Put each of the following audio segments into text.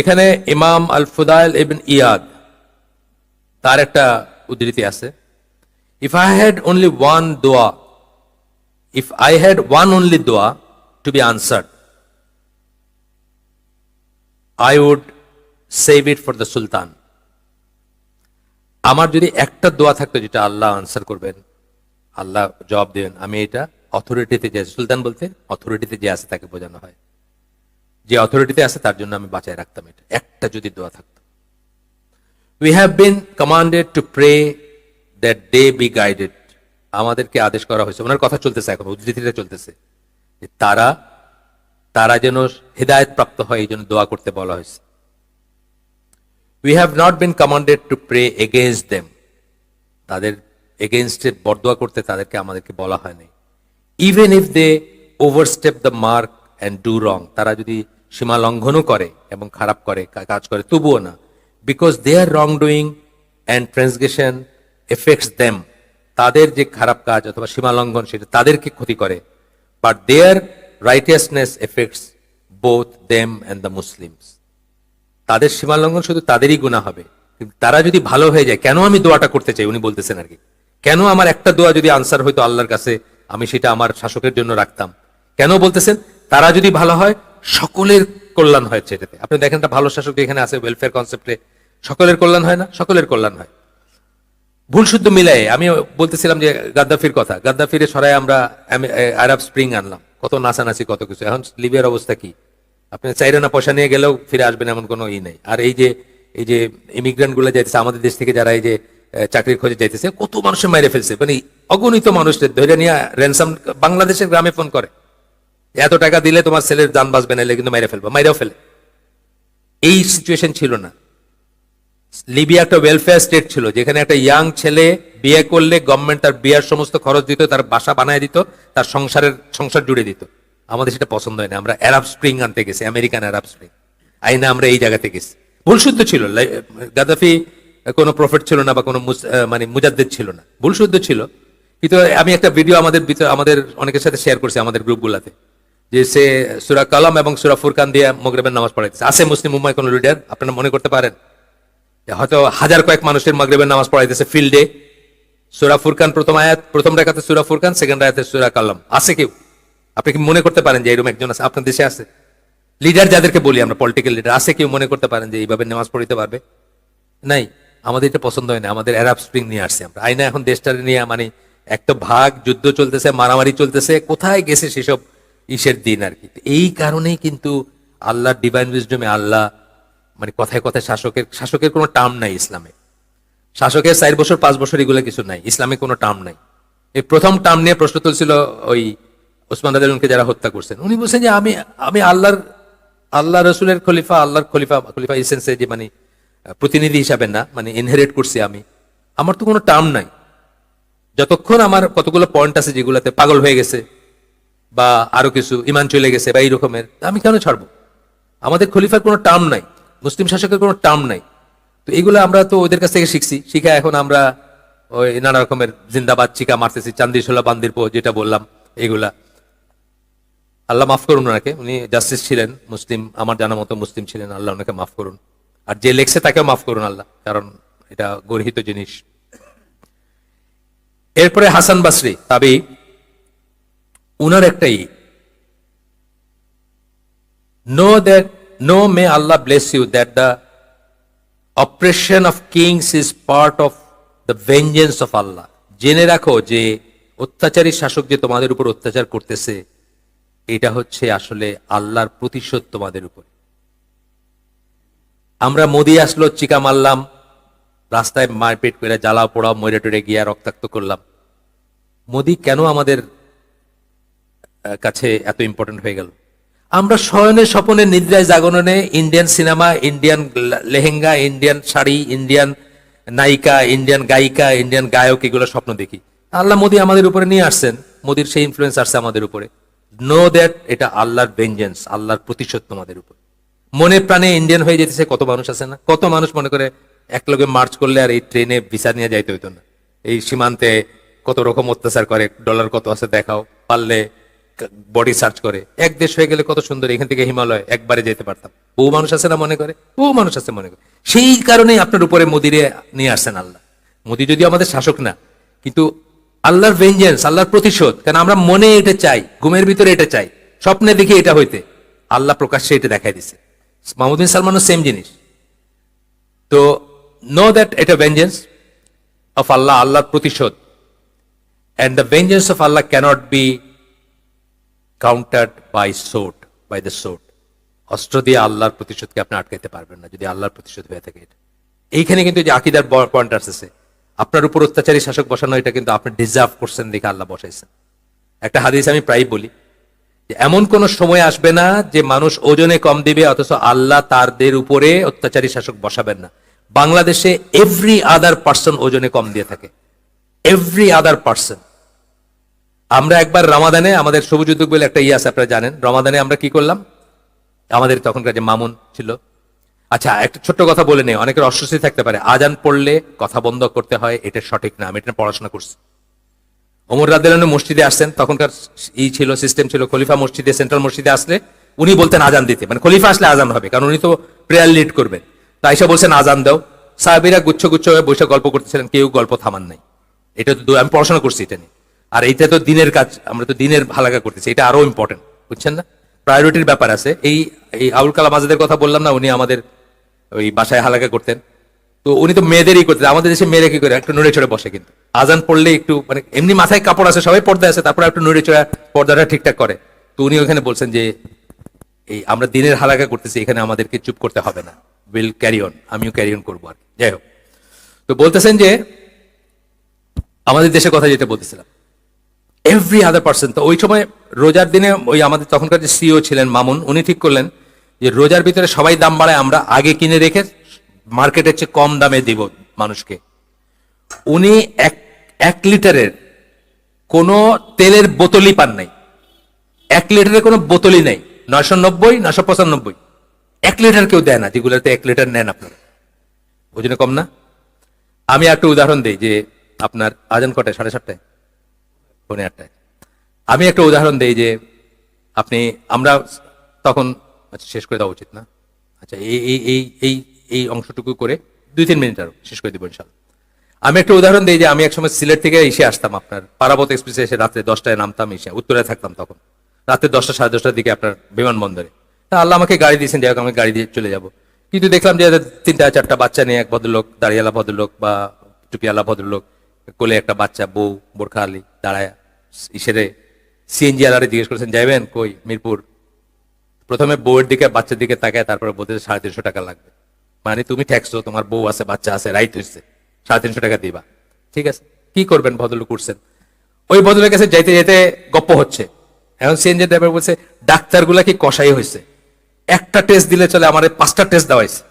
এখানে ইমাম আল ফুদাইল ইবিন ইয়াদ, তার একটা উদ্ধৃতি আছে। If I had only one দোয়া if I had one only দোয়া to be answered I would save it for the sultan আমার যদি একটা দোয়া থাকতো যেটা আল্লাহ আনসার করবেন, আল্লাহ জবাব দেবেন আমি এটা অথরিটিতে যে সুলতান বলতে অথরিটিতে যে আছে তাকে বোঝানো হয়। যে অথরিটিতে আছে, তার জন্য আমি বাঁচায় রাখতাম এটা। একটা যদি দোয়া থাকতো। We have been commanded to pray that day be guided আমাদেরকে আদেশ করা হয়েছে। ওনার কথা চলতেছে এখন উদ্ধৃতিটা চলতেছে। যে তারা তারা যেন হৃদায়ত প্রাপ্ত হয়, এই জন্য দোয়া করতে বলা হয়েছে। We have not been commanded to pray against them তাদের এগেনস্টে বরদোয়া করতে তাদেরকে আমাদেরকে বলা হয়নি। Even if they overstep the mark and do wrong তারা যদি সীমা লঙ্ঘনও করে এবং খারাপ করে কাজ করে, তবুও না। Because they are wrong doing and transgression effects them তাদের যে খারাপ কাজ অথবা সীমা লঙ্ঘন সেটা তাদেরকে ক্ষতি করে। But their righteousness effects both them and the Muslims তাদের সীমা লঙ্ঘন শুধু তাদেরই গুণা হবে। তারা যদি ভালো হয়ে যায়, কেন আমি দোয়াটা করতে চাই? উনি বলতেছেন আর কি। কেন আমার একটা দোয়া যদি আনসার হইতো আল্লাহর কাছে, আমি সেটা আমার শাসকের জন্য রাখতাম? কেন বলতেছেন? তারা যদি ভালো হয় সকলের কল্যাণ হয় সেটাতে আপনি দেখেন একটা ভালো শাসক এখানে আছে ওয়েলফেয়ার কনসেপ্টে সকলের কল্যাণ হয় না? সকলের কল্যাণ হয়। ভুল শুদ্ধ মিলাই আমি বলতেছিলাম যে গাদ্দাফির কথা। গাদ্দাফিরে সরাই আমরা আরব স্প্রিং আনলাম। কত নাচানাচি, কত কিছু। এখন লিবিয়ার অবস্থা কি? আপনি চাইরে না পয়সা নিয়ে গেলেও ফিরে আসবেন এমন কোনো ই নেই। আর এই যে এই যে ইমিগ্রেন্টগুলো যাইতেছে, আমাদের দেশ থেকে যারা এই যে চাকরির খোঁজে যাইতেছে, কত মানুষের মেরে ফেলছে। মানে অগণিত মানুষদের ধরে নিয়ে র্যানসাম বাংলাদেশের গ্রামে ফোন করে। এত টাকা দিলে তোমার ছেলের যান বাঁচবে না কিন্তু মেরে ফেলব মেরেও ফেলে। এই সিচুয়েশন ছিল না। লিবিয়া একটা ওয়েলফেয়ার স্টেট ছিল, যেখানে একটা ইয়াং ছেলে বিয়ে করলে গভর্নমেন্ট তার বিয়ার সমস্ত খরচ দিত, তার বাসা বানায় দিত, তার সংসারের, সংসার জুড়ে দিত। আমাদের সেটা পছন্দ হয় না আমরা অ্যারাব স্প্রিং আনতে গেছি আমেরিকান অ্যারাব স্প্রিং আইনা আমরা এই জায়গাতে গেছি। ভুল শুদ্ধ ছিল গাদ্দাফি কোনো প্রফিট ছিল না বা কোনো মানে মুজাদ্দেদ ছিল না। ভুল শুদ্ধ ছিল। কিন্তু আমি একটা ভিডিও আমাদের আমাদের অনেকের সাথে শেয়ার করছি আমাদের গ্রুপগুলোতে যে সে সুরা কালাম এবং সুরা ফুরকান দিয়ে মগরেবের নামাজ পড়াইতেছে। আছে মুসলিম উম্মায় কোনো লিডার আপনারা মনে করতে পারেন? হয়তো হাজার কয়েক মানুষের মাগরিবের নামাজ পড়াইতেছে ফিল্ডে সুরা ফুরকান প্রথম আয়াত, প্রথম রেখাতে সুরা ফুরকান সেকেন্ড আয়াতে সুরা কালাম। আছে কেউ? আপনি কি মনে করতে পারেন যে এরকম একজন আছে? আপনার দেশে আছে? লিডার যাদেরকে বলি আমরা পলিটিক্যাল লিডার আছে কেউ মনে করতে পারেন যে এইভাবে নামাজ পড়িতে পারবে? নাই। আমাদের এটা পছন্দ হয় না। আমাদের অ্যারাব স্প্রিং নিয়ে আসছে আমরা। আইনা এখন দেশটা নিয়ে মানে একটা ভাগ, যুদ্ধ চলতেছে, মারামারি চলতেছে। কোথায় গেছে সেসব ইসের দিন আর কি। এই কারণেই কিন্তু আল্লাহ ডিভাইন উইজডমে আল্লাহ মানে কথায় কথায় শাসকের শাসকের কোনো টার্ম নাই ইসলামে। শাসকের চার বছর, পাঁচ বছর এগুলো কিছু নাই, ইসলামে কোনো টার্ম নাই। এই প্রথম টার্ম নিয়ে প্রশ্ন তুলছিল ওই ওসমান রাজাকে যারা হত্যা করছেন, উনি বলছেন যে আমি আমি আল্লাহর, আল্লাহ রসুলের খলিফা, আল্লাহর খলিফা খলিফা ইসেন্সে যে মানে প্রতিনিধি হিসাবে না মানে ইনহেরিট করছি আমি, আমার তো কোনো টার্ম নাই। যতক্ষণ আমার কতগুলো পয়েন্ট আছে যেগুলোতে পাগল হয়ে গেছে বা আরও কিছু ইমান চলে গেছে বা এই রকমের আমি কেন ছাড়বো? আমাদের খলিফার কোনো টার্ম নাই, মুসলিম শাসকের কোনো টার্ম নাই। তো এগুলো আমরা তো ওদের কাছ থেকে শিখছি, শিখে এখন আমরা ওই নানা রকমের জিন্দাবাদ চিকা মারতেছি, চান্দি সোলা বান্দির পো, যেটা বললাম, এগুলা। আল্লাহ মাফ করুন ওনাকে, উনি জাস্টিস ছিলেন, মুসলিম, আমার জানা মতো মুসলিম ছিলেন, আল্লাহ ওনাকে মাফ করুন। আর যে লেখছে তাকেও মাফ করুন আল্লাহ, কারণ এটা গর্হিত জিনিস। এরপরে হাসান বাসরি, তাবি। উনার একটাই। Know that no may Allah bless you that the oppression of kings is part of the vengeance of Allah. জেনে রাখো যে অত্যাচারী শাসক যে তোমাদের উপর অত্যাচার করতেছে, এটা হচ্ছে আসলে আল্লাহর প্রতিশোধ তোমাদের উপর। আমরা মোদি আসলো, চিকা মারলাম, রাস্তায় মারপিট করে জ্বালা পোড়া, মরে টরে গিয়া রক্তাক্ত করলাম। মোদি কেন আমাদের কাছে এত ইম্পর্টেন্ট হয়ে গেল। আমরা শয়নে স্বপনে নিদ্রায় জাগরণে Indian cinema Indian lehenga Indian sari Indian নায়িকা ইন্ডিয়ান গায়িকা ইন্ডিয়ান গায়ক এগুলো স্বপ্ন দেখি। আল্লাহ মোদী আমাদের উপরে নিয়ে আসছেন। মোদির সেই ইনফ্লুয়েন্স আসছে আমাদের উপরে। নো দ্যাট এটা আল্লাহর ভেঞ্জেন্স আল্লাহর প্রতিশোধ তোমাদের উপর। মনে প্রাণে ইন্ডিয়ান হয়ে যেতেছে, কত মানুষ আছে না? কত মানুষ মনে করে এক লোকে মার্চ করলে আর এই ট্রেনে ভিসা নিয়ে যাইতে হইতো না? এই সীমান্তে কত রকম অত্যাচার করে ডলার কত আছে দেখাও, পারলে বডি সার্চ করে। এক দেশ হয়ে গেলে কত সুন্দর, এখান থেকে হিমালয়, একবারে যেতে পারতাম। বহু মানুষ আছে না মনে করে? বহু মানুষ আছে মনে করে। সেই কারণেই আপনার উপরে মোদিরে নিয়ে আসছেন আল্লাহ। মোদি যদি আমাদের শাসক না, কিন্তু আল্লাহর ভেঞ্জেন্স আল্লাহর প্রতিশোধ, কারণ আমরা মনে এটা চাই, ঘুমের ভিতরে এটা চাই, স্বপ্নে দেখি এটা হইতে। আল্লাহ প্রকাশ্যে এটা দেখাই দিছে। মাহমুদ বিন সালমানও সেম জিনিস। তো নো দ্যাট এটা ভেঞ্জেন্স অফ আল্লাহ, আল্লাহর প্রতিশোধ। And the vengeance of Allah cannot be countered by sword by the sword অস্ত্র দিয়ে আল্লাহর প্রতিশোধকে আপনি আটকাইতে পারবেন না যদি আল্লাহর প্রতিশোধ হয়ে থাকে এটা। এইখানে কিন্তু যে আকিদার পয়েন্ট আসছে আপনার উপর অত্যাচারী শাসক বসানো, এটা কিন্তু আপনি ডিজার্ভ করছেন দেখে আল্লাহ বসাইছেন। একটা হাদিস আমি প্রায় বলি যে এমন কোন সময় আসবে না যে মানুষ ওজনে কম দিবে, অথচ আল্লাহ তারদের উপরে অত্যাচারী শাসক বসাবেন না। বাংলাদেশে এভরি আদার পার্সন ওজনে কম দিয়ে থাকে। এভরি আদার পার্সন আমরা একবার রমাদানে, আমাদের সবুজ উদ্যোগ বলে একটা ইয়ে আছে, আপনারা জানেন। রমাদানে আমরা কি করলাম? আমাদের তখনকার যে মামুন ছিল। আচ্ছা একটা ছোট্ট কথা বলে নেই, অনেকের অস্বস্তি থাকতে পারে। আজান পড়লে কথা বন্ধ করতে হয়, এটা সঠিক না, আমি এটা পড়াশোনা করছি। ওমর রাদিয়াল্লাহু মসজিদে আসছেন, তখনকার ই ছিল সিস্টেম ছিল, খলিফা মসজিদে সেন্ট্রাল মসজিদে আসলে উনি বলতেন আজান দিতে। মানে খলিফা আসলে আজান হবে, কারণ উনি তো প্রেয়ার লিড করবেন। তাই এসে বলছেন, আজান দাও। সাহাবিরা গুচ্ছ গুচ্ছ হয়ে বসে গল্প করতেছিলেন, কেউ গল্প থামান নাই। এটা তো আমি পড়াশোনা করছি এটা নিয়ে। আর এইটা তো দিনের কাজ, আমরা তো দিনের হালাকা করতেছি, এটা আরও ইম্পর্টেন্ট বুঝছেন না? প্রায়োরিটির ব্যাপার আছে। এই এই আবুল কালাম আজাদের কথা বললাম না, উনি আমাদের ওই বাসায় হালাকা করতেন। তো উনি তো মেয়েদেরই করতেন, আমাদের দেশে মেয়েরা কি করে, একটু নড়ে চড়ে বসে কিন্তু। আজান পড়লে একটু মানে এমনি মাথায় কাপড় আছে, সবাই পর্দা আছে, তারপরে একটু নড়ে চড়া পর্দাটা ঠিকঠাক করে। তো উনি ওখানে বলছেন যে, এই আমরা দিনের হালাকা করতেছি, এখানে আমাদেরকে চুপ করতে হবে না। উইল ক্যারি অন আমিও ক্যারি অন করব আর যাই হোক। তো বলতেছেন যে, আমাদের দেশের কথা যেটা বলতেছিলাম এভরি আদার পার্সন তো ওই সময় রোজার দিনে ওই আমাদের তখনকার যে সিও ছিলেন মামুন, উনি ঠিক করলেন যে রোজার ভিতরে সবাই দাম বাড়ায়, আমরা আগে কিনে রেখে মার্কেটের চেয়ে কম দামে দিব মানুষকে। উনি এক এক লিটারের কোনো তেলের বোতলই পান নাই। এক লিটারের কোনো বোতলই নাই। নয়শো নব্বই, নয়শো পঁচানব্বই। এক লিটার কেউ দেয় না, যেগুলোতে এক লিটার নেন আপনারা। ওই জন্য কম না। আমি একটা উদাহরণ দিই যে আপনার আজান কটায়? সাড়ে সাতটায়? পৌনে আটটায় আমি একটা উদাহরণ দেই যে, আপনি, আমরা তখন আচ্ছা শেষ করে দেওয়া উচিত না। আচ্ছা এই এই এই এই এই অংশটুকু করে দুই তিন মিনিট আরও শেষ করে দিব ইনশাল্লাহ। আমি একটা উদাহরণ দিই যে, আমি একসময় সিলেট থেকে এসে আসতাম আপনার পারাবত এক্সপ্রেসে এসে রাত্রে দশটায় নামতাম এসে, উত্তরে থাকতাম তখন। রাত্রে দশটা, সাড়ে দশটার দিকে আপনার বিমানবন্দরে। তা আল্লাহ আমাকে গাড়ি দিয়েছেন, যাই হোক, আমি গাড়ি দিয়ে চলে যাব। কিন্তু দেখলাম যে তিনটা, চারটা বাচ্চা নিয়ে এক ভদ্রলোক, দাঁড়িয়ালা ভদ্রলোক বা টুপিয়ালা ভদ্রলোক, কোলে একটা বাচ্চা, বউ, বোরখা আলী দাঁড়ায়। ইসেরে সিএনজি আলারে জিজ্ঞেস করেছেন, যাইবেন? কই? মিরপুর? প্রথমে বউয়ের দিকে, বাচ্চার দিকে তাকায়, তারপরে বলতে সাড়ে তিনশো টাকা লাগবে। মানে তুমি ঠেকছো, তোমার বউ আছে, বাচ্চা আছে রাইট হয়েছে। সাড়ে তিনশো টাকা দিবা। ঠিক আছে, কি করবেন ভদ্রলোক উঠছেন? ওই ভদ্রলোকের কাছে যাইতে যেতে গপ্প হচ্ছে। এখন সিএনজি ড্রাইভার বলছে, ডাক্তারগুলা কি কষাই হয়েছে? একটা টেস্ট দিলে চলে, আমার পাঁচটা টেস্ট দেওয়া হয়েছে।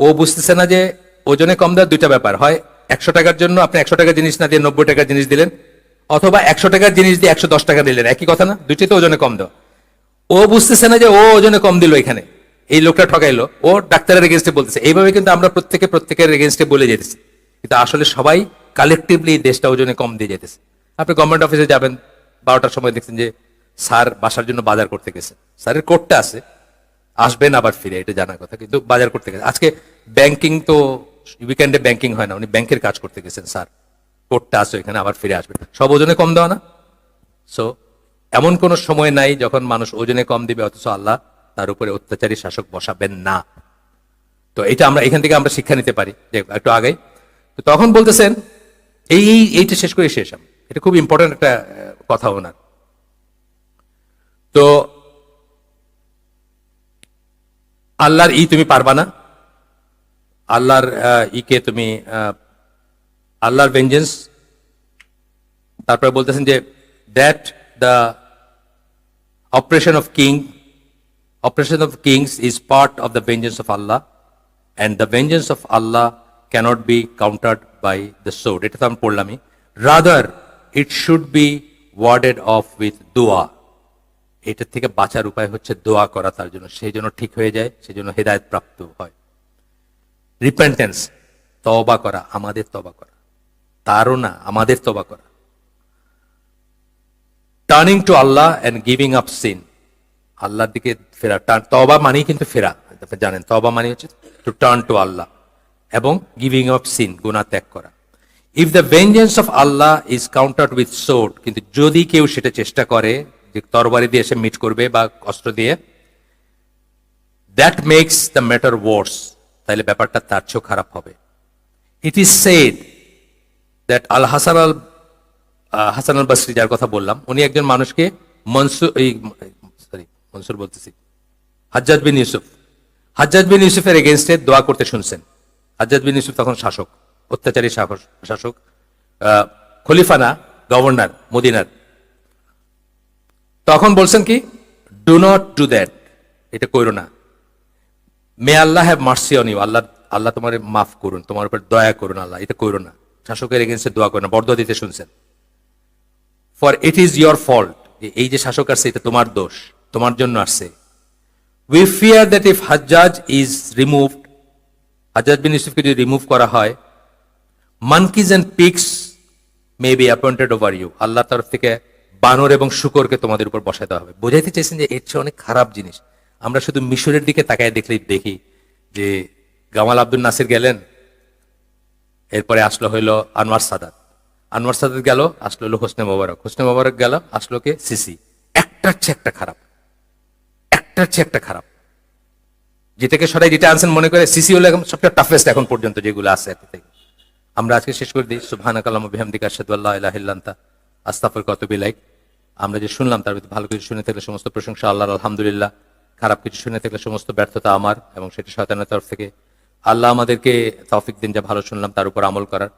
ও বুঝতেছে না যে ওজনে কম দেওয়ার দুইটা ব্যাপার হয়। একশো টাকার জন্য আপনি একশো টাকার জিনিস না দিয়ে নব্বই টাকার জিনিস দিলেন, অথবা একশো টাকার জিনিস দিয়ে একশো দশ টাকা দিলেন, একই কথা না? দুইটাই তো ওজনে কম দেওয়া। ও বুঝতেছে না যে ও ওজনে কম দিল এখানে। এই লোকটা ঠকাইলো, ও ডাক্তারের এগেনস্টে বলতেছে। এইভাবে কিন্তু আমরা প্রত্যেকে প্রত্যেকের এগেনস্টে বলে যেতেছি। কিন্তু আসলে সবাই কালেকটিভলি দেশটা ওজনে কম দিয়ে যেতেছে। আপনি গভর্নমেন্ট অফিসে যাবেন, বারোটার সময় দেখছেন যে স্যার বাসার জন্য বাজার করতে গেছে। স্যারের কোর্টটা আছে, আসবেন আবার ফিরে, এটা জানার কথা, কিন্তু বাজার করতে গেছে। আজকে ব্যাংকিং তো উইকেন্ডে ব্যাংকিং হয় না, উনি ব্যাংকের কাজ করতে গেছেন, স্যার। কোর্টটা আছে এখানে আবার ফিরে আসবে। সব ওজনে কম দেওয়া না? সো এমন কোন সময় নাই যখন মানুষ ওজনে কম দিবে, অথচ আল্লাহ তার উপরে অত্যাচারী শাসক বসাবেন না। তো এটা আমরা, এখান থেকে আমরা শিক্ষা নিতে পারি। যে একটু আগে তো তখন বলতেছেন, এই এই, এইটা শেষ করে শেষ আমি। এটা খুব ইম্পর্টেন্ট একটা কথা ওনার। তো, আল্লাহর ই তুমি পারবা না। আল্লাহর ইকে তুমি আল্লাহর ভেঞ্জেন্স তারপরে বলতেছেন যে that the operation of king operation of kings is part of the vengeance of Allah and the vengeance of Allah cannot be countered by the sword এটা তো আমি পড়লামই। Rather it should be warded off with দোয়া এটার থেকে বাঁচার উপায় হচ্ছে দোয়া করা তার জন্য। সেই জন্য ঠিক হয়ে যায়, সেই জন্য হেদায়ত প্রাপ্ত হয়। রিপেন্টেন্স তবা করা, আমাদের তবা করা। তারও না আমাদের তবা করা। Turning to Allah and giving up sin আল্লাহর দিকে ফেরা। টার্ন তবা মানেই কিন্তু ফেরা। জানেন তবা মানে হচ্ছে টু টার্ন টু আল্লাহ এবং গিভিং আপ সিন গুনাহ ত্যাগ করা। If the vengeance of Allah is countered with sword কিন্তু যদি কেউ সেটা চেষ্টা করে, যে তরবারি দিয়ে এসে মিট করবে বা কষ্ট দিয়ে that makes the matter worse তাহলে ব্যাপারটা তার চেয়েও খারাপ হবে। It is said that al Hasan al Hasan al Basri যার কথা বললাম উনি একজন মানুষকে মনসুর এই সরি মনসুর বলতেছি। হাজ্জাজ বিন ইউসুফ। হাজ্জাজ বিন ইউসুফের এগেনস্টে দোয়া করতে শুনছেন। হাজ্জাজ বিন ইউসুফ তখন শাসক অত্যাচারী শাসক খলিফানা গভর্নর মদিনার। তখন বলছেন কি ডু নট ডু দ্যাট এটা করো না। May Allah have mercy on you আল্লাহ আল্লাহ তোমার মাফ করুন, তোমার উপর দয়া করুন আল্লাহ এটা করো না। শাসকের এগেনস্টে দোয়া করো না বর্দ দিতে শুনছেন। For it is your fault এই যে শাসক আসছে, এটা তোমার দোষ, তোমার জন্য আসছে। We fear that if Hajjaj is removed Hajjaj বিন ইউসুফকে যদি রিমুভ করা হয় monkeys and pigs may be appointed over you আল্লাহ তরফ থেকে বানর এবং শুকরকে তোমাদের উপর দেওয়া হবে। বোঝাইতে চাইছেন যে এর চেয়ে অনেক খারাপ জিনিস। আমরা শুধু মিশরের দিকে তাকায় দেখলেই দেখি যে গামাল আব্দুল নাসির গেলেন, এরপরে আসলো হইল আনোয়ার সাদাত। আনোয়ার সাদাত গেল, আসলো হলো হোসনে মোবারক। হোসনে মোবারক গেল, আসলো কে? সিসি। একটার চেয়ে একটা খারাপ। একটার চেয়ে একটা খারাপ। যেটাকে সবাই যেটা আনছেন মনে করে সিসি হলো এখন সবটা টাফেস্ট এখন পর্যন্ত যেগুলো আছে আমরা আজকে শেষ করে দিই। সুবহানাক আল্লাহুম্মা বিহামদিকা আশহাদু আল্লা ইলাহা ইল্লা আনতা। আস্তাগফিরুকা ওয়া আতুবু ইলাইক। আমরা যে শুনলাম তার ভিতরে ভালো কিছু শুনে থাকলে সমস্ত প্রশংসা, আল্লাহর আলহামদুলিল্লাহ। খারাপ কিছু শুনে থাকলে সমস্ত ব্যর্থতা আমার এবং সেটা শয়তানের তরফ থেকে। আল্লাহ আমাদেরকে তফিক দিন যা ভালো শুনলাম তার উপর আমল করার।